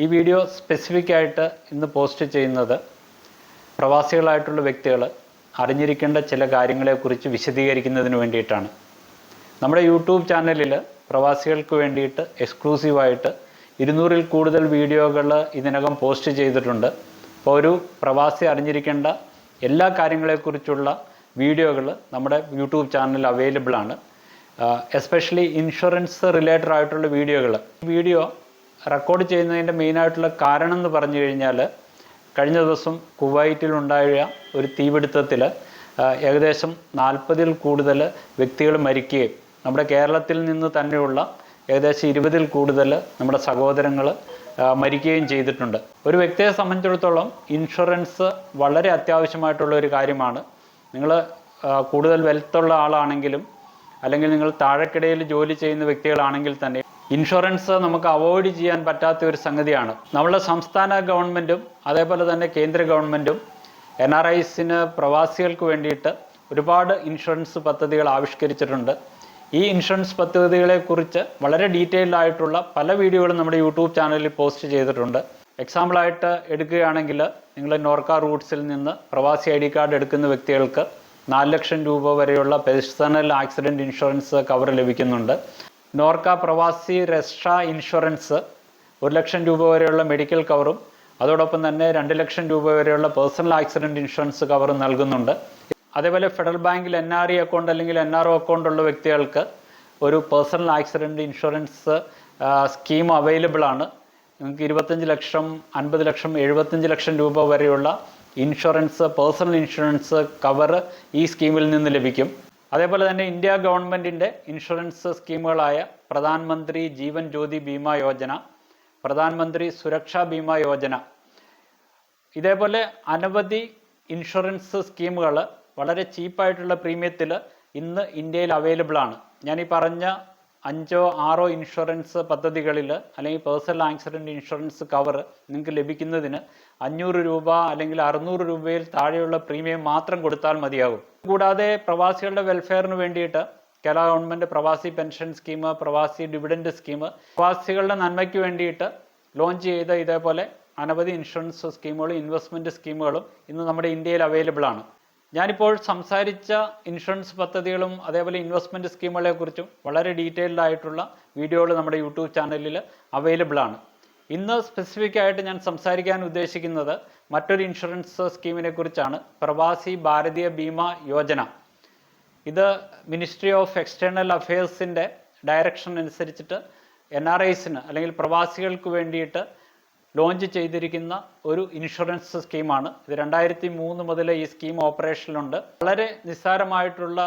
ഈ video specific ആയിട്ട് ഇന്ന് പോസ്റ്റ് ചെയ്യുന്നത് പ്രവാസികളായിട്ടുള്ള വ്യക്തികൾ അറിഞ്ഞിരിക്കേണ്ട ചില കാര്യങ്ങളെക്കുറിച്ച് വിശദീകരിക്കുന്നതിന് വേണ്ടിയിട്ടാണ് നമ്മുടെ യൂട്യൂബ് ചാനലിൽ പ്രവാസികൾക്ക് വേണ്ടിയിട്ട് എക്സ്ക്ലൂസീവായിട്ട് ഇരുന്നൂറിൽ കൂടുതൽ വീഡിയോകൾ ഇതിനകം പോസ്റ്റ് ചെയ്തിട്ടുണ്ട് അപ്പോൾ ഒരു പ്രവാസി അറിഞ്ഞിരിക്കേണ്ട എല്ലാ കാര്യങ്ങളെക്കുറിച്ചുള്ള വീഡിയോകൾ നമ്മുടെ യൂട്യൂബ് ചാനലിൽ അവൈലബിൾ ആണ് എസ്പെഷ്യലി ഇൻഷുറൻസ് റിലേറ്റഡ് ആയിട്ടുള്ള വീഡിയോകൾ വീഡിയോ റെക്കോർഡ് ചെയ്യുന്നതിൻ്റെ മെയിനായിട്ടുള്ള കാരണം എന്ന് പറഞ്ഞു കഴിഞ്ഞാൽ കഴിഞ്ഞ ദിവസം കുവൈറ്റിലുണ്ടായ ഒരു തീപിടുത്തത്തിൽ ഏകദേശം നാൽപ്പതിൽ കൂടുതൽ വ്യക്തികൾ മരിക്കുകയും നമ്മുടെ കേരളത്തിൽ നിന്ന് തന്നെയുള്ള ഏകദേശം ഇരുപതിൽ കൂടുതൽ നമ്മുടെ സഹോദരങ്ങൾ മരിക്കുകയും ചെയ്തിട്ടുണ്ട് ഒരു വ്യക്തിയെ സംബന്ധിച്ചിടത്തോളം ഇൻഷുറൻസ് വളരെ അത്യാവശ്യമായിട്ടുള്ള ഒരു കാര്യമാണ് നിങ്ങൾ കൂടുതൽ വെൽത്തുള്ള ആളാണെങ്കിലും അല്ലെങ്കിൽ നിങ്ങൾ താഴെക്കിടയിൽ ജോലി ചെയ്യുന്ന വ്യക്തികളാണെങ്കിൽ തന്നെ ഇൻഷുറൻസ് നമുക്ക് അവോയ്ഡ് ചെയ്യാൻ പറ്റാത്ത ഒരു സംഗതിയാണ് നമ്മുടെ സംസ്ഥാന ഗവൺമെൻറ്റും അതേപോലെ തന്നെ കേന്ദ്ര ഗവൺമെൻറ്റും എൻ ആർ ഐസിന് പ്രവാസികൾക്ക് വേണ്ടിയിട്ട് ഒരുപാട് ഇൻഷുറൻസ് പദ്ധതികൾ ആവിഷ്കരിച്ചിട്ടുണ്ട് ഈ ഇൻഷുറൻസ് പദ്ധതികളെക്കുറിച്ച് വളരെ ഡീറ്റെയിൽഡ് ആയിട്ടുള്ള പല വീഡിയോകളും നമ്മുടെ യൂട്യൂബ് ചാനലിൽ പോസ്റ്റ് ചെയ്തിട്ടുണ്ട് എക്സാമ്പിളായിട്ട് എടുക്കുകയാണെങ്കിൽ നിങ്ങൾ നോർക്ക റൂട്ട്സിൽ നിന്ന് പ്രവാസി ഐ ഡി കാർഡ് എടുക്കുന്ന വ്യക്തികൾക്ക് നാല് ലക്ഷം രൂപ വരെയുള്ള പേഴ്സണൽ ആക്സിഡൻറ്റ് ഇൻഷുറൻസ് കവർ ലഭിക്കുന്നുണ്ട് നോർക്ക പ്രവാസി രക്ഷ ഇൻഷുറൻസ് ഒരു ലക്ഷം രൂപ വരെയുള്ള മെഡിക്കൽ കവറും അതോടൊപ്പം തന്നെ രണ്ട് ലക്ഷം രൂപ വരെയുള്ള പേഴ്സണൽ ആക്സിഡൻറ്റ് ഇൻഷുറൻസ് കവറും നൽകുന്നുണ്ട് അതേപോലെ ഫെഡറൽ ബാങ്കിൽ എൻ ആർ ഇ അക്കൗണ്ട് അല്ലെങ്കിൽ എൻ ആർ ഒ അക്കൗണ്ട് ഉള്ള വ്യക്തികൾക്ക് ഒരു personal accident insurance scheme available ആണ് നിങ്ങൾക്ക് ഇരുപത്തഞ്ച് ലക്ഷം അൻപത് ലക്ഷം എഴുപത്തഞ്ച് ലക്ഷം രൂപ വരെയുള്ള ഇൻഷുറൻസ് പേഴ്സണൽ ഇൻഷുറൻസ് കവർ ഈ സ്കീമിൽ നിന്ന് ലഭിക്കും അതേപോലെ തന്നെ ഇന്ത്യ ഗവൺമെൻറ്റിൻ്റെ ഇൻഷുറൻസ് സ്കീമുകളായ പ്രധാനമന്ത്രി ജീവൻ ജ്യോതി ബീമ യോജന പ്രധാനമന്ത്രി സുരക്ഷാ ബീമ യോജന ഇതേപോലെ അനവധി ഇൻഷുറൻസ് സ്കീമുകൾ വളരെ ചീപ്പായിട്ടുള്ള പ്രീമിയത്തിൽ ഇന്ന് ഇന്ത്യയിൽ അവൈലബിൾ ആണ് ഞാൻ ഈ പറഞ്ഞ അഞ്ചോ ആറോ ഇൻഷുറൻസ് പദ്ധതികളിൽ അല്ലെങ്കിൽ പേഴ്സണൽ ആക്സിഡൻറ്റ് ഇൻഷുറൻസ് കവർ നിങ്ങൾക്ക് ലഭിക്കുന്നതിന് അഞ്ഞൂറ് രൂപ അല്ലെങ്കിൽ അറുന്നൂറ് രൂപയിൽ താഴെയുള്ള പ്രീമിയം മാത്രം കൊടുത്താൽ മതിയാകും കൂടാതെ പ്രവാസികളുടെ വെൽഫെയറിന് വേണ്ടിയിട്ട് കേരള ഗവൺമെൻറ് പ്രവാസി പെൻഷൻ സ്കീം പ്രവാസി ഡിവിഡൻഡ് സ്കീം പ്രവാസികളുടെ നന്മയ്ക്ക് വേണ്ടിയിട്ട് ലോഞ്ച് ചെയ്ത ഇതേപോലെ അനവധി ഇൻഷുറൻസ് സ്കീമുകളും ഇൻവെസ്റ്റ്മെൻറ്റ് സ്കീമുകളും ഇന്ന് നമ്മുടെ ഇന്ത്യയിൽ അവൈലബിൾ ആണ് ഞാനിപ്പോൾ സംസാരിച്ച ഇൻഷുറൻസ് പദ്ധതികളും അതേപോലെ ഇൻവെസ്റ്റ്മെന്റ് സ്കീമുകളെ കുറിച്ചും വളരെ ഡീറ്റെയിൽഡ് ആയിട്ടുള്ള വീഡിയോകൾ നമ്മുടെ യൂട്യൂബ് ചാനലിൽ അവൈലബിൾ ആണ് ഇന്ന് സ്പെസിഫിക് ആയിട്ട് ഞാൻ സംസാരിക്കാൻ ഉദ്ദേശിക്കുന്നത് മറ്റൊരു ഇൻഷുറൻസ് സ്കീമിനെ കുറിച്ചാണ് പ്രവാസി ഭാരതീയ ബീമ യോജന ഇത് മിനിസ്ട്രി ഓഫ് എക്സ്റ്റേണൽ അഫയേഴ്സിൻ്റെ ഡയറക്ഷൻ അനുസരിച്ചിട്ട് എൻ ആർ ഐസിന് അല്ലെങ്കിൽ പ്രവാസികൾക്ക് വേണ്ടിയിട്ട് ലോഞ്ച് ചെയ്തിരിക്കുന്ന ഒരു ഇൻഷുറൻസ് സ്കീമാണ് ഇത് രണ്ടായിരത്തി മൂന്ന് മുതൽ ഈ സ്കീം ഓപ്പറേഷനിലുണ്ട് വളരെ നിസ്സാരമായിട്ടുള്ള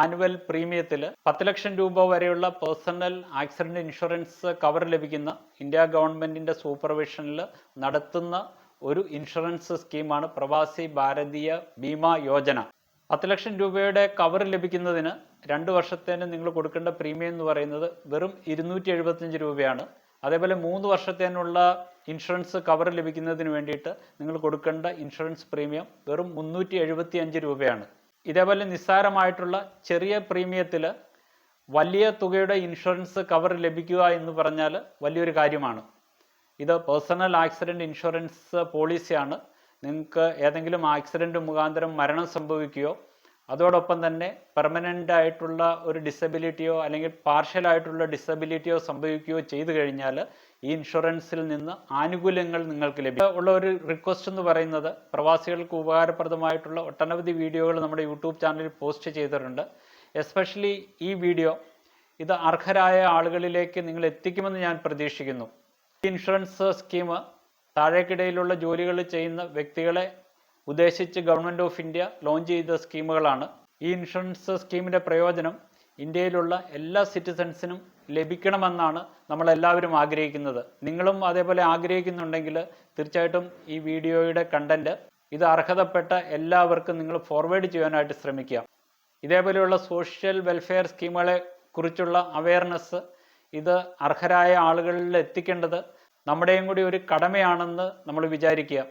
ആനുവൽ പ്രീമിയത്തിൽ പത്ത് ലക്ഷം രൂപ വരെയുള്ള പേഴ്സണൽ ആക്സിഡന്റ് ഇൻഷുറൻസ് കവർ ലഭിക്കുന്ന ഇന്ത്യ ഗവൺമെന്റിന്റെ സൂപ്പർവിഷനിൽ നടത്തുന്ന ഒരു ഇൻഷുറൻസ് സ്കീമാണ് പ്രവാസി ഭാരതീയ ബീമ യോജന പത്ത് ലക്ഷം രൂപയുടെ കവർ ലഭിക്കുന്നതിന് രണ്ട് വർഷത്തേന് നിങ്ങൾ കൊടുക്കേണ്ട പ്രീമിയം എന്ന് പറയുന്നത് വെറും ഇരുന്നൂറ്റി രൂപയാണ് അതേപോലെ മൂന്ന് വർഷത്തേനുള്ള ഇൻഷുറൻസ് കവർ ലഭിക്കുന്നതിന് വേണ്ടിയിട്ട് നിങ്ങൾ കൊടുക്കേണ്ട ഇൻഷുറൻസ് പ്രീമിയം വെറും മുന്നൂറ്റി എഴുപത്തി അഞ്ച് രൂപയാണ് ഇതേപോലെ നിസ്സാരമായിട്ടുള്ള ചെറിയ പ്രീമിയത്തിൽ വലിയ തുകയുടെ ഇൻഷുറൻസ് കവർ ലഭിക്കുക എന്ന് പറഞ്ഞാൽ വലിയൊരു കാര്യമാണ് ഇത് പേഴ്സണൽ ആക്സിഡൻറ്റ് ഇൻഷുറൻസ് പോളിസിയാണ് നിങ്ങൾക്ക് ഏതെങ്കിലും ആക്സിഡൻറ്റ് മുഖാന്തരം മരണം സംഭവിക്കുകയോ അതോടൊപ്പം തന്നെ പെർമനൻ്റ് ആയിട്ടുള്ള ഒരു ഡിസബിലിറ്റിയോ അല്ലെങ്കിൽ പാർഷ്യൽ ആയിട്ടുള്ള ഡിസബിലിറ്റിയോ സംഭവിക്കുകയോ ചെയ്തു കഴിഞ്ഞാൽ ഈ ഇൻഷുറൻസിൽ നിന്ന് ആനുകൂല്യങ്ങൾ നിങ്ങൾക്ക് ലഭിക്കും ഉള്ള ഒരു റിക്വസ്റ്റ് എന്ന് പറയുന്നത് പ്രവാസികൾക്ക് ഉപകാരപ്രദമായിട്ടുള്ള ഒട്ടനവധി വീഡിയോകൾ നമ്മുടെ യൂട്യൂബ് ചാനലിൽ പോസ്റ്റ് ചെയ്തിട്ടുണ്ട് എസ്പെഷ്യലി ഈ വീഡിയോ ഇത് അർഹരായ ആളുകളിലേക്ക് നിങ്ങൾ എത്തിക്കുമെന്ന് ഞാൻ പ്രതീക്ഷിക്കുന്നു ഇൻഷുറൻസ് സ്കീം താഴേക്കിടയിലുള്ള ജോലികൾ ചെയ്യുന്ന വ്യക്തികളെ ഉദ്ദേശിച്ച് ഗവൺമെൻറ് ഓഫ് ഇന്ത്യ ലോഞ്ച് ചെയ്ത സ്കീമുകളാണ് ഈ ഇൻഷുറൻസ് സ്കീമിൻ്റെ പ്രയോജനം ഇന്ത്യയിലുള്ള എല്ലാ സിറ്റിസൺസിനും ലഭിക്കണമെന്നാണ് നമ്മളെല്ലാവരും ആഗ്രഹിക്കുന്നത് നിങ്ങളും അതേപോലെ ആഗ്രഹിക്കുന്നുണ്ടെങ്കിൽ തീർച്ചയായിട്ടും ഈ വീഡിയോയുടെ കണ്ടന്റ് ഇത് അർഹതപ്പെട്ട എല്ലാവർക്കും നിങ്ങൾ ഫോർവേഡ് ചെയ്യാനായിട്ട് ശ്രമിക്കുക ഇതേപോലെയുള്ള സോഷ്യൽ വെൽഫെയർ സ്കീമുകളെ കുറിച്ചുള്ള അവയർനെസ് ഇത് അർഹരായ ആളുകളിൽ എത്തിക്കേണ്ടത് നമ്മുടെയും കൂടി ഒരു കടമയാണെന്ന് നമ്മൾ വിചാരിക്കുക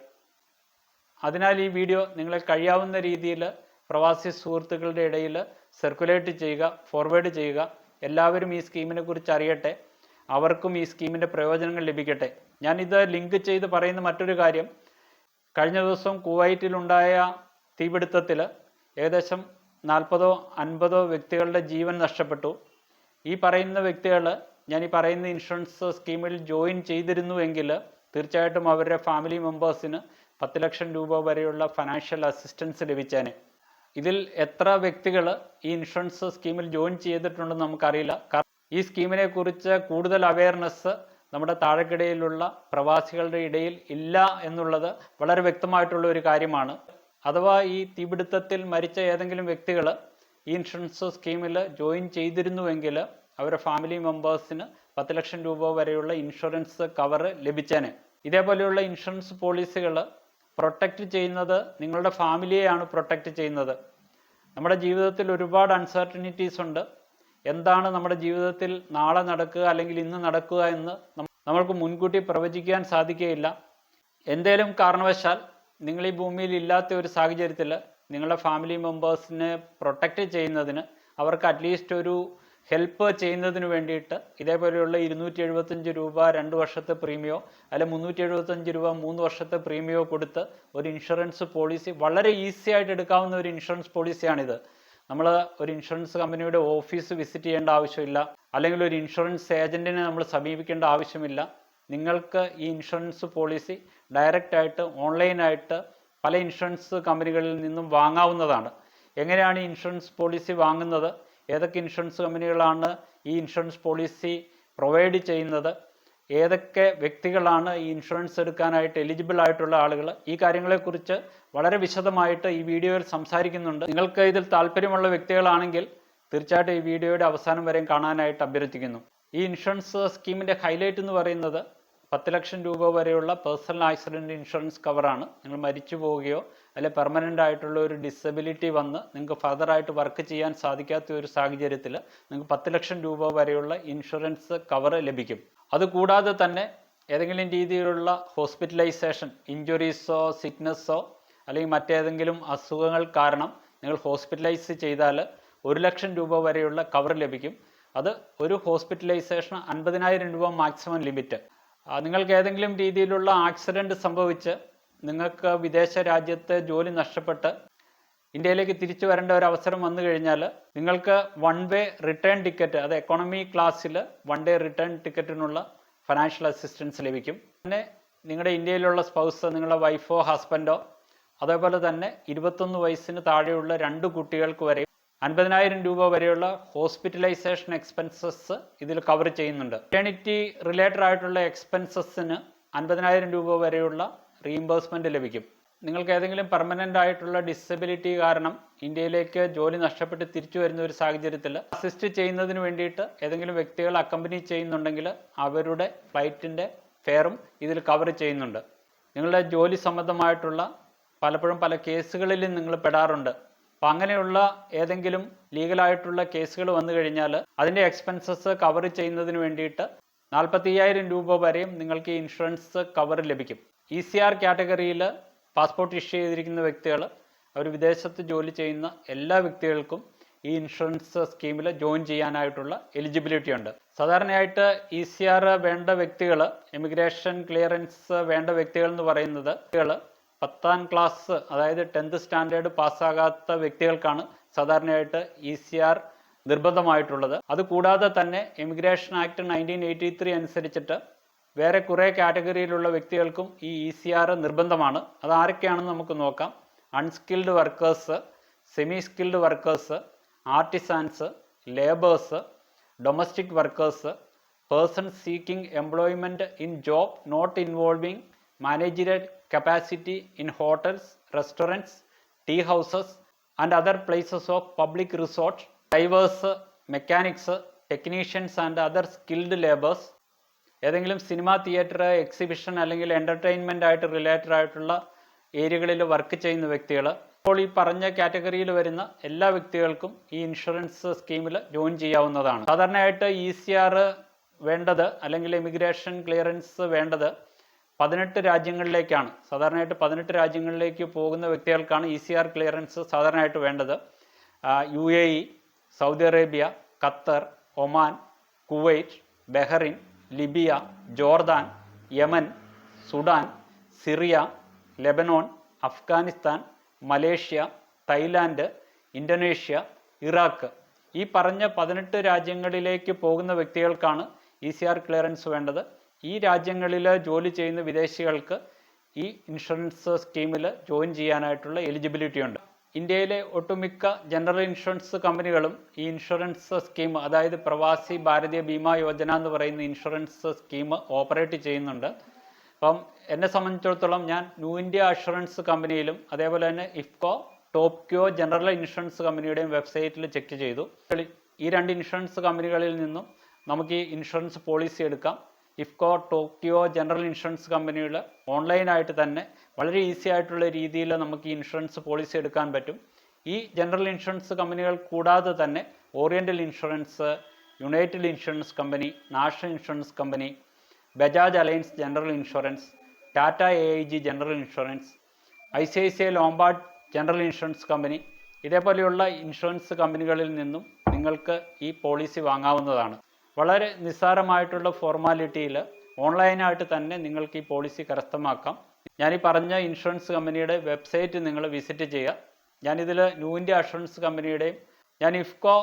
അതിനാൽ ഈ വീഡിയോ നിങ്ങളെ കഴിയാവുന്ന രീതിയിൽ പ്രവാസി സുഹൃത്തുക്കളുടെ ഇടയിൽ സർക്കുലേറ്റ് ചെയ്യുക ഫോർവേഡ് ചെയ്യുക എല്ലാവരും ഈ സ്കീമിനെ കുറിച്ച് അറിയട്ടെ അവർക്കും ഈ സ്കീമിൻ്റെ പ്രയോജനങ്ങൾ ലഭിക്കട്ടെ ഞാൻ ഇത് ലിങ്ക് ചെയ്ത് പറയുന്ന മറ്റൊരു കാര്യം കഴിഞ്ഞ ദിവസം കുവൈറ്റിലുണ്ടായ തീപിടുത്തത്തിൽ ഏകദേശം നാൽപ്പതോ അൻപതോ വ്യക്തികളുടെ ജീവൻ നഷ്ടപ്പെട്ടു ഈ പറയുന്ന വ്യക്തികൾ ഞാൻ ഈ പറയുന്ന ഇൻഷുറൻസ് സ്കീമിൽ ജോയിൻ ചെയ്തിരുന്നുവെങ്കിൽ തീർച്ചയായിട്ടും അവരുടെ ഫാമിലി മെമ്പേഴ്സിന് പത്ത് ലക്ഷം രൂപ വരെയുള്ള ഫിനാൻഷ്യൽ അസിസ്റ്റൻസ് ലഭിച്ചേന് ഇതിൽ എത്ര വ്യക്തികൾ ഈ ഇൻഷുറൻസ് സ്കീമിൽ ജോയിൻ ചെയ്തിട്ടുണ്ടെന്ന് നമുക്കറിയില്ല കാരണം ഈ സ്കീമിനെ കുറിച്ച് കൂടുതൽ അവയർനെസ് നമ്മുടെ താഴെക്കിടയിലുള്ള പ്രവാസികളുടെ ഇടയിൽ ഇല്ല എന്നുള്ളത് വളരെ വ്യക്തമായിട്ടുള്ള ഒരു കാര്യമാണ് അഥവാ ഈ തീപിടുത്തത്തിൽ മരിച്ച ഏതെങ്കിലും വ്യക്തികൾ ഈ ഇൻഷുറൻസ് സ്കീമിൽ ജോയിൻ ചെയ്തിരുന്നുവെങ്കിൽ അവരുടെ ഫാമിലി മെമ്പേഴ്സിന് പത്ത് ലക്ഷം രൂപ വരെയുള്ള ഇൻഷുറൻസ് കവർ ലഭിച്ചേന് ഇതേപോലെയുള്ള ഇൻഷുറൻസ് പോളിസികൾ പ്രൊട്ടക്റ്റ് ചെയ്യുന്നത് നിങ്ങളുടെ ഫാമിലിയെയാണ് പ്രൊട്ടക്റ്റ് ചെയ്യുന്നത് നമ്മുടെ ജീവിതത്തിൽ ഒരുപാട് അൺസർട്ടനിറ്റീസ് ഉണ്ട് എന്താണ് നമ്മുടെ ജീവിതത്തിൽ നാളെ നടക്കുക അല്ലെങ്കിൽ ഇന്ന് നടക്കുക എന്ന് നമ്മൾക്ക് മുൻകൂട്ടി പ്രവചിക്കാൻ സാധിക്കുകയില്ല എന്തേലും കാരണവശാൽ നിങ്ങൾ ഈ ഭൂമിയിൽ ഇല്ലാത്ത ഒരു സാഹചര്യത്തിൽ നിങ്ങളുടെ ഫാമിലി മെമ്പേഴ്സിനെ പ്രൊട്ടക്റ്റ് ചെയ്യുന്നതിന് അവർക്ക് അറ്റ്ലീസ്റ്റ് ഒരു ഹെൽപ്പ് ചെയ്യുന്നതിന് വേണ്ടിയിട്ട് ഇതേപോലെയുള്ള ഇരുന്നൂറ്റി എഴുപത്തഞ്ച് രൂപ രണ്ട് വർഷത്തെ പ്രീമിയോ അല്ലെ മുന്നൂറ്റി എഴുപത്തഞ്ച് രൂപ മൂന്ന് വർഷത്തെ പ്രീമിയോ കൊടുത്ത് ഒരു ഇൻഷുറൻസ് പോളിസി വളരെ ഈസി ആയിട്ട് എടുക്കാവുന്ന ഒരു ഇൻഷുറൻസ് പോളിസിയാണിത് നമ്മൾ ഒരു ഇൻഷുറൻസ് കമ്പനിയുടെ ഓഫീസ് വിസിറ്റ് ചെയ്യേണ്ട ആവശ്യമില്ല അല്ലെങ്കിൽ ഒരു ഇൻഷുറൻസ് ഏജൻറ്റിനെ നമ്മൾ സമീപിക്കേണ്ട ആവശ്യമില്ല നിങ്ങൾക്ക് ഈ ഇൻഷുറൻസ് പോളിസി ഡയറക്റ്റ് ആയിട്ട് ഓൺലൈനായിട്ട് പല ഇൻഷുറൻസ് കമ്പനികളിൽ നിന്നും വാങ്ങാവുന്നതാണ് എങ്ങനെയാണ് ഇൻഷുറൻസ് പോളിസി വാങ്ങുന്നത് ഏതൊക്കെ ഇൻഷുറൻസ് കമ്പനികളാണ് ഈ ഇൻഷുറൻസ് പോളിസി പ്രൊവൈഡ് ചെയ്യുന്നത് ഏതൊക്കെ വ്യക്തികളാണ് ഈ ഇൻഷുറൻസ് എടുക്കാനായിട്ട് എലിജിബിൾ ആയിട്ടുള്ള ആളുകൾ ഈ കാര്യങ്ങളെക്കുറിച്ച് വളരെ വിശദമായിട്ട് ഈ വീഡിയോയിൽ സംസാരിക്കുന്നുണ്ട് നിങ്ങൾക്ക് ഇതിൽ താല്പര്യമുള്ള വ്യക്തികളാണെങ്കിൽ തീർച്ചയായിട്ടും ഈ വീഡിയോയുടെ അവസാനം വരെയും കാണാനായിട്ട് അഭ്യർത്ഥിക്കുന്നു ഈ ഇൻഷുറൻസ് സ്കീമിൻ്റെ ഹൈലൈറ്റ് എന്ന് പറയുന്നത് പത്ത് ലക്ഷം രൂപ വരെയുള്ള പേഴ്സണൽ ആക്സിഡൻറ്റ് ഇൻഷുറൻസ് കവറാണ് നിങ്ങൾ മരിച്ചു പോവുകയോ അല്ലെ പെർമനൻ്റ് ആയിട്ടുള്ള ഒരു ഡിസബിലിറ്റി വന്ന് നിങ്ങൾക്ക് ഫർദറായിട്ട് വർക്ക് ചെയ്യാൻ സാധിക്കാത്ത ഒരു സാഹചര്യത്തിൽ നിങ്ങൾക്ക് പത്ത് ലക്ഷം രൂപ വരെയുള്ള ഇൻഷുറൻസ് കവർ ലഭിക്കും അതുകൂടാതെ തന്നെ ഏതെങ്കിലും രീതിയിലുള്ള ഹോസ്പിറ്റലൈസേഷൻ ഇഞ്ചുറീസോ സിക്നസ്സോ അല്ലെങ്കിൽ മറ്റേതെങ്കിലും അസുഖങ്ങൾ കാരണം നിങ്ങൾ ഹോസ്പിറ്റലൈസ് ചെയ്താൽ ഒരു ലക്ഷം രൂപ വരെയുള്ള കവർ ലഭിക്കും അത് ഒരു ഹോസ്പിറ്റലൈസേഷൻ അൻപതിനായിരം രൂപ മാക്സിമം ലിമിറ്റ് നിങ്ങൾക്ക് ഏതെങ്കിലും രീതിയിലുള്ള ആക്സിഡൻറ്റ് സംഭവിച്ച് നിങ്ങൾക്ക് വിദേശ രാജ്യത്ത് ജോലി നഷ്ടപ്പെട്ട് ഇന്ത്യയിലേക്ക് തിരിച്ചു വരേണ്ട ഒരു അവസരം വന്നു കഴിഞ്ഞാൽ നിങ്ങൾക്ക് വൺ വേ റിട്ടേൺ ടിക്കറ്റ് അത് എക്കോണമി ക്ലാസ്സിൽ വൺ ഡേ റിട്ടേൺ ടിക്കറ്റിനുള്ള ഫിനാൻഷ്യൽ അസിസ്റ്റൻസ് ലഭിക്കും പിന്നെ നിങ്ങളുടെ ഇന്ത്യയിലുള്ള സ്പൗസ് നിങ്ങളുടെ വൈഫോ ഹസ്ബൻഡോ അതേപോലെ തന്നെ ഇരുപത്തൊന്ന് വയസ്സിന് താഴെയുള്ള രണ്ട് കുട്ടികൾക്ക് വരെ അൻപതിനായിരം രൂപ വരെയുള്ള ഹോസ്പിറ്റലൈസേഷൻ എക്സ്പെൻസസ് ഇതിൽ കവർ ചെയ്യുന്നുണ്ട് മെറ്റേണിറ്റി റിലേറ്റഡ് ആയിട്ടുള്ള എക്സ്പെൻസസിന് അൻപതിനായിരം രൂപ വരെയുള്ള റീഇംബേഴ്സ്മെൻ്റ് ലഭിക്കും നിങ്ങൾക്ക് ഏതെങ്കിലും പെർമനൻ്റ് ആയിട്ടുള്ള ഡിസബിലിറ്റി കാരണം ഇന്ത്യയിലേക്ക് ജോലി നഷ്ടപ്പെട്ട് തിരിച്ചു വരുന്ന ഒരു സാഹചര്യത്തിൽ അസിസ്റ്റ് ചെയ്യുന്നതിന് വേണ്ടിയിട്ട് ഏതെങ്കിലും വ്യക്തികൾ അക്കമ്പനി ചെയ്യുന്നുണ്ടെങ്കിൽ അവരുടെ ഫ്ലൈറ്റിൻ്റെ ഫെയറും ഇതിൽ കവർ ചെയ്യുന്നുണ്ട് നിങ്ങളുടെ ജോലി സംബന്ധമായിട്ടുള്ള പലപ്പോഴും പല കേസുകളിലും നിങ്ങൾ പെടാറുണ്ട് അപ്പം അങ്ങനെയുള്ള ഏതെങ്കിലും ലീഗലായിട്ടുള്ള കേസുകൾ വന്നു കഴിഞ്ഞാൽ അതിൻ്റെ എക്സ്പെൻസസ് കവർ ചെയ്യുന്നതിന് വേണ്ടിയിട്ട് നാൽപ്പത്തി രൂപ വരെയും നിങ്ങൾക്ക് ഇൻഷുറൻസ് കവർ ലഭിക്കും ഇ സി ആർ കാറ്റഗറിയിൽ പാസ്പോർട്ട് ഇഷ്യൂ ചെയ്തിരിക്കുന്ന വ്യക്തികൾ അവർ വിദേശത്ത് ജോലി ചെയ്യുന്ന എല്ലാ വ്യക്തികൾക്കും ഈ ഇൻഷുറൻസ് സ്കീമിൽ ജോയിൻ ചെയ്യാനായിട്ടുള്ള എലിജിബിലിറ്റി ഉണ്ട് സാധാരണയായിട്ട് ഇ സി ആർ വേണ്ട വ്യക്തികൾ ഇമിഗ്രേഷൻ ക്ലിയറൻസ് വേണ്ട വ്യക്തികൾ എന്ന് പറയുന്നത് പത്താം ക്ലാസ് അതായത് ടെൻത്ത് സ്റ്റാൻഡേർഡ് പാസ്സാകാത്ത വ്യക്തികൾക്കാണ് സാധാരണയായിട്ട് ഇ സി ആർ നിർബന്ധമായിട്ടുള്ളത് അതുകൂടാതെ തന്നെ immigration act nineteen eighty three അനുസരിച്ചിട്ട് വേറെ കുറേ കാറ്റഗറിയിലുള്ള വ്യക്തികൾക്കും ഈ ഇ സി ആർ നിർബന്ധമാണ് അത് ആരൊക്കെയാണെന്ന് നമുക്ക് നോക്കാം unskilled workers semi skilled workers artisans labours domestic workers person seeking employment in job not involving managerial capacity in hotels restaurants tea houses and other places of public resort drivers mechanics technicians and other skilled labours ഏതെങ്കിലും cinema theatre exhibition അല്ലെങ്കിൽ entertainment ആയിട്ട് related ആയിട്ടുള്ള ഏരിയകളിൽ work ചെയ്യുന്ന വ്യക്തികൾ ഇപ്പോൾ ഈ പറഞ്ഞ കാറ്റഗറിയിൽ വരുന്ന എല്ലാ വ്യക്തികൾക്കും ഈ ഇൻഷുറൻസ് സ്കീമിൽ ജോയിൻ ചെയ്യാവുന്നതാണ് സാധാരണയായിട്ട് ഇ സി ആർ വേണ്ടത് അല്ലെങ്കിൽ ഇമിഗ്രേഷൻ ക്ലിയറൻസ് വേണ്ടത് പതിനെട്ട് രാജ്യങ്ങളിലേക്കാണ് സാധാരണയായിട്ട് പതിനെട്ട് രാജ്യങ്ങളിലേക്ക് പോകുന്ന വ്യക്തികൾക്കാണ് ഇ സി ആർ ക്ലിയറൻസ് സാധാരണയായിട്ട് വേണ്ടത് U A E Saudi Arabia Qatar Oman Kuwait Bahrain Libya Jordan Yemen Sudan Syria Lebanon Afghanistan Malaysia Thailand Indonesia Iraq ഈ പറഞ്ഞ പതിനെട്ട് രാജ്യങ്ങളിലേക്ക് പോകുന്ന വ്യക്തികൾക്കാണ് ഇ സി ആർ ക്ലിയറൻസ് വേണ്ടത് ഈ രാജ്യങ്ങളിൽ ജോലി ചെയ്യുന്ന വിദേശികൾക്ക് ഈ ഇൻഷുറൻസ് സ്കീമിൽ ജോയിൻ ചെയ്യാനായിട്ടുള്ള എലിജിബിലിറ്റി ഉണ്ട് ഇന്ത്യയിലെ ഒട്ടുമിക്ക ജനറൽ ഇൻഷുറൻസ് കമ്പനികളും ഈ ഇൻഷുറൻസ് സ്കീം അതായത് പ്രവാസി ഭാരതീയ ബീമാ യോജന എന്ന് പറയുന്ന ഇൻഷുറൻസ് സ്കീം ഓപ്പറേറ്റ് ചെയ്യുന്നുണ്ട് അപ്പം എന്നെ സംബന്ധിച്ചിടത്തോളം ഞാൻ ന്യൂ ഇന്ത്യ അഷുറൻസ് കമ്പനിയിലും അതേപോലെ തന്നെ ഇഫ്കോ ടോപ്ക്യോ ജനറൽ ഇൻഷുറൻസ് കമ്പനിയുടെയും വെബ്സൈറ്റിൽ ചെക്ക് ചെയ്തു ഈ രണ്ട് ഇൻഷുറൻസ് കമ്പനികളിൽ നിന്നും നമുക്ക് ഈ ഇൻഷുറൻസ് പോളിസി എടുക്കാം ഇഫ്കോ ടോക്കിയോ ജനറൽ ഇൻഷുറൻസ് കമ്പനികൾ ഓൺലൈനായിട്ട് തന്നെ വളരെ ഈസി ആയിട്ടുള്ള രീതിയിൽ നമുക്ക് ഈ ഇൻഷുറൻസ് പോളിസി എടുക്കാൻ പറ്റും ഈ ജനറൽ ഇൻഷുറൻസ് കമ്പനികൾ കൂടാതെ തന്നെ Oriental insurance United insurance company National insurance company Bajaj Allianz general insurance Tata A I G general insurance I C I C I Lombard general insurance company ഇതേപോലെയുള്ള insurance കമ്പനികളിൽ നിന്നും നിങ്ങൾക്ക് ഈ പോളിസി വാങ്ങാവുന്നതാണ് വളരെ നിസ്സാരമായിട്ടുള്ള ഫോർമാലിറ്റിയിൽ ഓൺലൈനായിട്ട് തന്നെ നിങ്ങൾക്ക് ഈ പോളിസി കരസ്ഥമാക്കാം ഞാൻ ഈ പറഞ്ഞ ഇൻഷുറൻസ് കമ്പനിയുടെ വെബ്സൈറ്റ് നിങ്ങൾ വിസിറ്റ് ചെയ്യുക ഞാനിതിൽ ന്യൂ ഇന്ത്യ അഷുറൻസ് കമ്പനിയുടെയും ഞാൻ ഇഫ്കോ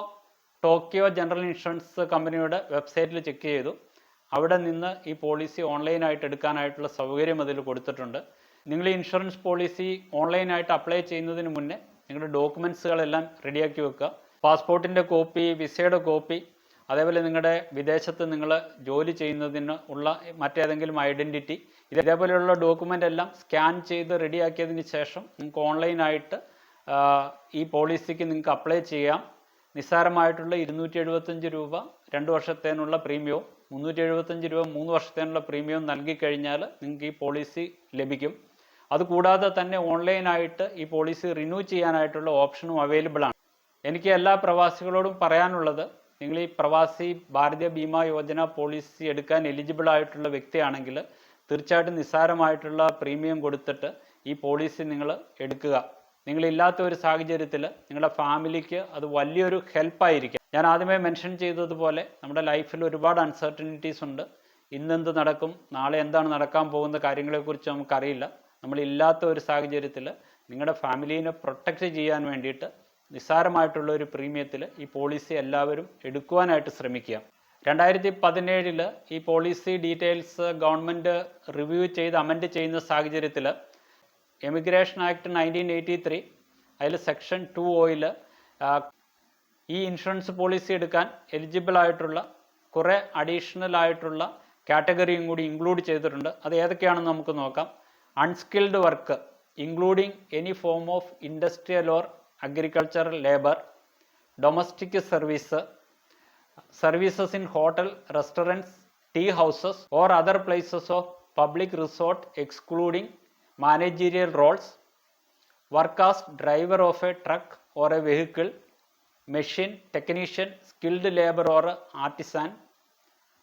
ടോക്കിയോ ജനറൽ ഇൻഷുറൻസ് കമ്പനിയുടെ വെബ്സൈറ്റിൽ ചെക്ക് ചെയ്തു അവിടെ നിന്ന് ഈ പോളിസി ഓൺലൈനായിട്ട് എടുക്കാനായിട്ടുള്ള സൗകര്യം അതിൽ കൊടുത്തിട്ടുണ്ട് നിങ്ങൾ ഈ ഇൻഷുറൻസ് പോളിസി ഓൺലൈനായിട്ട് അപ്ലൈ ചെയ്യുന്നതിന് മുന്നേ നിങ്ങളുടെ ഡോക്യുമെൻസുകളെല്ലാം റെഡിയാക്കി വെക്കുക പാസ്പോർട്ടിൻ്റെ കോപ്പി വിസയുടെ കോപ്പി അതേപോലെ നിങ്ങളുടെ വിദേശത്ത് നിങ്ങൾ ജോലി ചെയ്യുന്നതിന് ഉള്ള മറ്റേതെങ്കിലും ഐഡൻറ്റിറ്റി ഇതേപോലെയുള്ള ഡോക്യുമെൻ്റ് എല്ലാം സ്കാൻ ചെയ്ത് റെഡിയാക്കിയതിന് ശേഷം നിങ്ങൾക്ക് ഓൺലൈനായിട്ട് ഈ പോളിസിക്ക് നിങ്ങൾക്ക് അപ്ലൈ ചെയ്യാം നിസ്സാരമായിട്ടുള്ള ഇരുന്നൂറ്റി എഴുപത്തഞ്ച് രൂപ രണ്ട് വർഷത്തേനുള്ള പ്രീമിയവും മുന്നൂറ്റി എഴുപത്തഞ്ച് രൂപ മൂന്ന് വർഷത്തേനുള്ള പ്രീമിയം നൽകിക്കഴിഞ്ഞാൽ നിങ്ങൾക്ക് ഈ പോളിസി ലഭിക്കും അതുകൂടാതെ തന്നെ ഓൺലൈനായിട്ട് ഈ പോളിസി റിന്യൂ ചെയ്യാനായിട്ടുള്ള ഓപ്ഷനും അവൈലബിൾ ആണ് എനിക്ക് എല്ലാ പ്രവാസികളോടും പറയാനുള്ളത് നിങ്ങൾ ഈ പ്രവാസി ഭാരതീയ ബീമാ യോജന പോളിസി എടുക്കാൻ എലിജിബിൾ ആയിട്ടുള്ള വ്യക്തിയാണെങ്കിൽ തീർച്ചയായിട്ടും നിസ്സാരമായിട്ടുള്ള പ്രീമിയം കൊടുത്തിട്ട് ഈ പോളിസി നിങ്ങൾ എടുക്കുക നിങ്ങളില്ലാത്ത ഒരു സാഹചര്യത്തിൽ നിങ്ങളുടെ ഫാമിലിക്ക് അത് വലിയൊരു ഹെൽപ്പായിരിക്കും ഞാൻ ആദ്യമേ മെൻഷൻ ചെയ്തതുപോലെ നമ്മുടെ ലൈഫിൽ ഒരുപാട് അൺസർട്ടനിറ്റീസ് ഉണ്ട് ഇന്നെന്ത് നടക്കും നാളെ എന്താണ് നടക്കാൻ പോകുന്ന കാര്യങ്ങളെക്കുറിച്ച് നമുക്കറിയില്ല നമ്മളില്ലാത്ത ഒരു സാഹചര്യത്തിൽ നിങ്ങളുടെ ഫാമിലീനെ പ്രൊട്ടക്റ്റ് ചെയ്യാൻ വേണ്ടിയിട്ട് നിസ്സാരമായിട്ടുള്ള ഒരു പ്രീമിയത്തിൽ ഈ പോളിസി എല്ലാവരും എടുക്കുവാനായിട്ട് ശ്രമിക്കുക രണ്ടായിരത്തി പതിനേഴിൽ ഈ പോളിസി ഡീറ്റെയിൽസ് ഗവൺമെൻറ് റിവ്യൂ ചെയ്ത് അമെൻഡ് ചെയ്യുന്ന സാഹചര്യത്തിൽ emigration act nineteen eighty three അതിൽ സെക്ഷൻ ടു ഓയിൽ ഈ ഇൻഷുറൻസ് പോളിസി എടുക്കാൻ എലിജിബിൾ ആയിട്ടുള്ള കുറേ അഡീഷണൽ ആയിട്ടുള്ള കാറ്റഗറിയും കൂടി ഇൻക്ലൂഡ് ചെയ്തിട്ടുണ്ട് അത് ഏതൊക്കെയാണെന്ന് നമുക്ക് നോക്കാം unskilled work including any form of industrial or agriculture, labor, domestic service, services in hotel, restaurants, tea houses or other places of public resort excluding managerial roles, work as driver of a truck or a vehicle, machine, technician, skilled labor or artisan,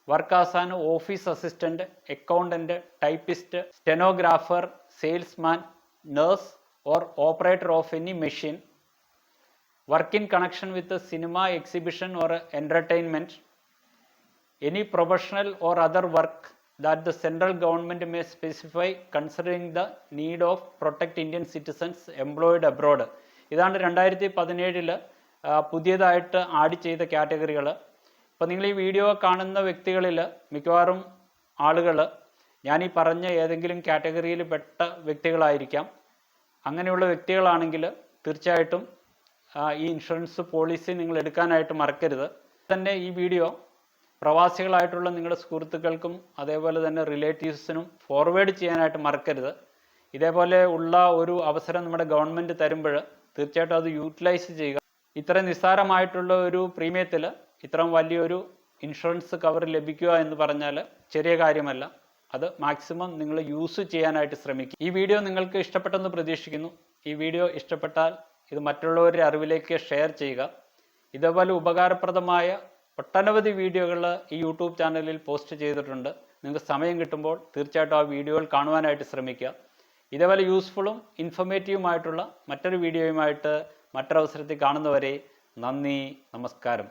work as an office assistant, accountant, typist, stenographer, salesman, nurse or operator of any machine, work in connection with cinema exhibition or entertainment any professional or other work that the central government may specify considering the need of protect Indian citizens employed abroad ഇതാണ് രണ്ടായിരത്തി പതിനേഴിൽ പുതിയതായിട്ട് add ചെയ്ത കാറ്റഗറികൾ ഇപ്പോൾ നിങ്ങൾ ഈ video കാണുന്ന വ്യക്തികളിൽ മിക്കവാറും ആളുകൾ ഞാൻ ഈ പറഞ്ഞ ഏതെങ്കിലും കാറ്റഗറിയിൽ പെട്ട വ്യക്തികളായിരിക്കാം അങ്ങനെയുള്ള വ്യക്തികളാണെങ്കിൽ തീർച്ചയായിട്ടും ഈ ഇൻഷുറൻസ് പോളിസി നിങ്ങൾ എടുക്കാനായിട്ട് മറക്കരുത് തന്നെ ഈ വീഡിയോ പ്രവാസികളായിട്ടുള്ള നിങ്ങളുടെ സുഹൃത്തുക്കൾക്കും അതേപോലെ തന്നെ റിലേറ്റീവ്സിനും ഫോർവേഡ് ചെയ്യാനായിട്ട് മറക്കരുത് ഇതേപോലെ ഉള്ള ഒരു അവസരം നമ്മുടെ ഗവൺമെൻറ് തരുമ്പോൾ തീർച്ചയായിട്ടും അത് യൂട്ടിലൈസ് ചെയ്യുക ഇത്ര നിസ്സാരമായിട്ടുള്ള ഒരു പ്രീമിയത്തിൽ ഇത്രയും വലിയൊരു ഇൻഷുറൻസ് കവർ ലഭിക്കുക എന്ന് പറഞ്ഞാൽ ചെറിയ കാര്യമല്ല അത് മാക്സിമം നിങ്ങൾ യൂസ് ചെയ്യാനായിട്ട് ശ്രമിക്കുക ഈ വീഡിയോ നിങ്ങൾക്ക് ഇഷ്ടപ്പെട്ടെന്ന് പ്രതീക്ഷിക്കുന്നു ഈ വീഡിയോ ഇഷ്ടപ്പെട്ടാൽ ഇത് മറ്റുള്ളവരുടെ അറിവിലേക്ക് ഷെയർ ചെയ്യുക ഇതേപോലെ ഉപകാരപ്രദമായ ഒട്ടനവധി വീഡിയോകൾ ഈ യൂട്യൂബ് ചാനലിൽ പോസ്റ്റ് ചെയ്തിട്ടുണ്ട് നിങ്ങൾക്ക് സമയം കിട്ടുമ്പോൾ തീർച്ചയായിട്ടും ആ വീഡിയോകൾ കാണുവാനായിട്ട് ശ്രമിക്കുക ഇതേപോലെ യൂസ്ഫുള്ളും ഇൻഫർമേറ്റീവുമായിട്ടുള്ള മറ്റൊരു വീഡിയോയുമായിട്ട് മറ്റൊരവസരത്തിൽ കാണുന്നവരെ നന്ദി നമസ്കാരം